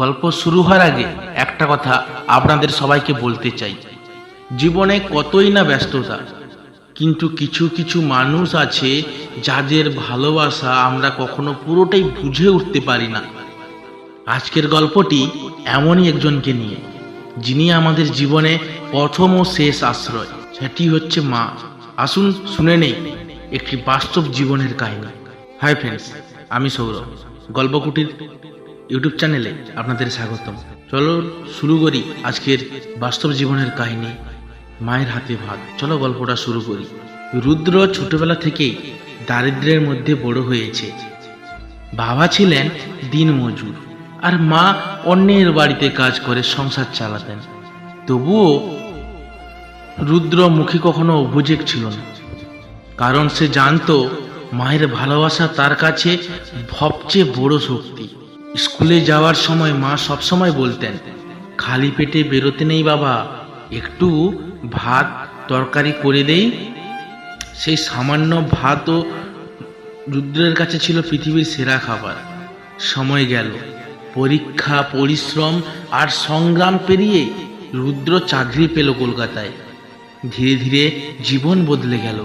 গল্প শুরু হওয়ার আগে একটা কথা আপনাদের সবাইকে বলতে চাই। জীবনে কতই না ব্যস্ততা, কিন্তু কিছু কিছু মানুষ আছে যাদের ভালোবাসা আমরা কখনো পুরোটাই বুঝে উঠতে পারি না। আজকের গল্পটি এমনই একজনকে নিয়ে, যিনি আমাদের জীবনে প্রথম ও শেষ আশ্রয়, সেটি হচ্ছে মা। আসুন শুনে নেই একটি বাস্তব জীবনের কাহিনী। হাই ফ্রেন্ডস আমি সৌরভ, গল্পকুটির ইউটিউব চ্যানেলে আপনাদের স্বাগতম। চলো শুরু করি আজকের বাস্তব জীবনের কাহিনী, মায়ের হাতে ভাত। চলো গল্পটা শুরু করি। রুদ্র ছোটবেলা থেকেই দারিদ্র্যের মধ্যে বড় হয়েছে। বাবা ছিলেন দিন মজুর আর মা অন্যের বাড়িতে কাজ করে, সংসার চালাতেন। তবুও রুদ্র মুখে কখনো অভিযোগ ছিল না। কারণ সে জানতো মায়ের ভালোবাসা তার কাছে সবচেয়ে বড় শক্তি। স্কুলে যাওয়ার সময় মা সবসময় বলতেন, খালি পেটে বেরোতে নেই বাবা, একটু ভাত তরকারি করে দেই। সেই সামান্য ভাতও রুদ্রের কাছে ছিল পৃথিবীর সেরা খাবার। সময় গেল, পরীক্ষা, পরিশ্রম আর সংগ্রাম পেরিয়ে রুদ্র চাকরি পেল কলকাতায়। ধীরে ধীরে জীবন বদলে গেল,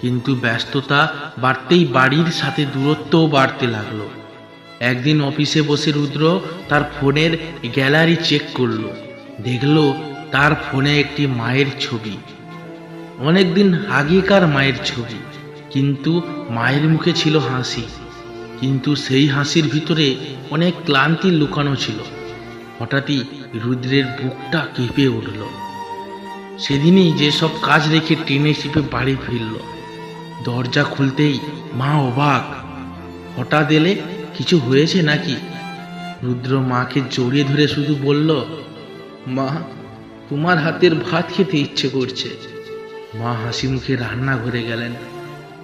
কিন্তু ব্যস্ততা বাড়তেই বাড়ির সাথে দূরত্বও বাড়তে লাগল। একদিন অফিসে বসে রুদ্র তার ফোনের গ্যালারি চেক করল। দেখল তার ফোনে একটি মায়ের ছবি। অনেকদিন আগেকার মায়ের ছবি। কিন্তু মায়ের মুখে ছিল হাসি। কিন্তু সেই হাসির ভিতরে অনেক ক্লান্তি লুকানো ছিল। হঠাৎই রুদ্রের বুকটা কেঁপে উঠল। সেদিনই যে সব কাজ রেখে টেনে চিপে বাড়ি ফিরল। দরজা খুলতেই মা অবাক। হঠাৎ এলে কিছু হয়েছে নাকি? রুদ্র মাকে জড়িয়ে ধরে শুধু বলল, মা, তোমার হাতের ভাত খেতে ইচ্ছে করছে। মা হাসি মুখে রান্নাঘরে গেলেন।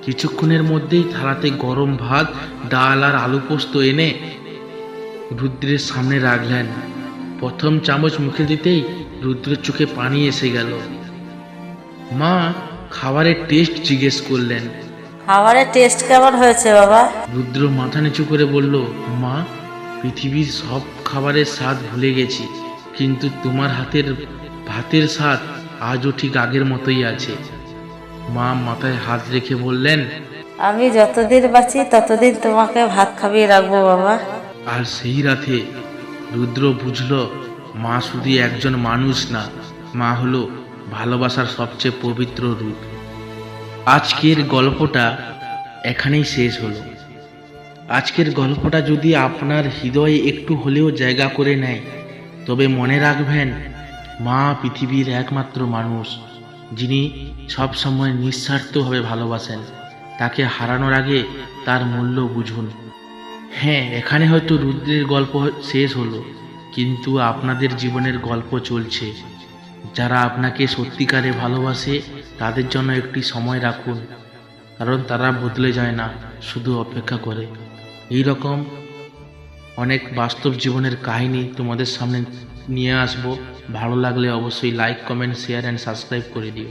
কিছুক্ষণের মধ্যেই থালাতে গরম ভাত, ডাল আর আলু পোস্ত এনে রুদ্রের সামনে রাখলেন। প্রথম চামচ মুখে দিতেই রুদ্রের চোখে পানি এসে গেল। মা খাবারের টেস্ট জিজ্ঞেস করলেন খাবারের টেস্ট কেমন হয়েছে বাবা? রুদ্র মাথা নিচু করে বলল মা পৃথিবীর সব খাবারের স্বাদ ভুলে গেছি কিন্তু তোমার হাতের ভাতের স্বাদ আজও ঠিক আগের মতোই আছে। মা মাথায় হাত রেখে বললেন আমি যতদিন বাঁচি ততদিন তোমাকে ভাত খাইয়ে রাখব বাবা। আর সেই রাতে রুদ্র বুঝল মা শুধু একজন মানুষ না মা হলো ভালোবাসার সবচেয়ে পবিত্র রূপ। আজকের গল্পটা এখানেই শেষ হলো। আজকের গল্পটা যদি আপনার হৃদয়ে একটু হলেও জায়গা করে নেয়, তবে মনে রাখবেন, মা পৃথিবীর একমাত্র মানুষ, যিনি সব সময় নিঃস্বার্থভাবে ভালোবাসেন। তাকে হারানোর আগে তার মূল্য বুঝুন। হ্যাঁ এখানে হয়তো রুদ্রের গল্প শেষ হলো, কিন্তু আপনাদের জীবনের গল্প চলছে। যারা আপনাকে সত্যিকারে ভালোবাসে তাদের জন্য একটি সময় রাখুন, কারণ তারা বদলে যায় না, শুধু অপেক্ষা করে। এই রকম অনেক বাস্তব জীবনের কাহিনী তোমাদের সামনে নিয়ে আসব। ভালো লাগলে অবশ্যই like comment share and subscribe করে দিও।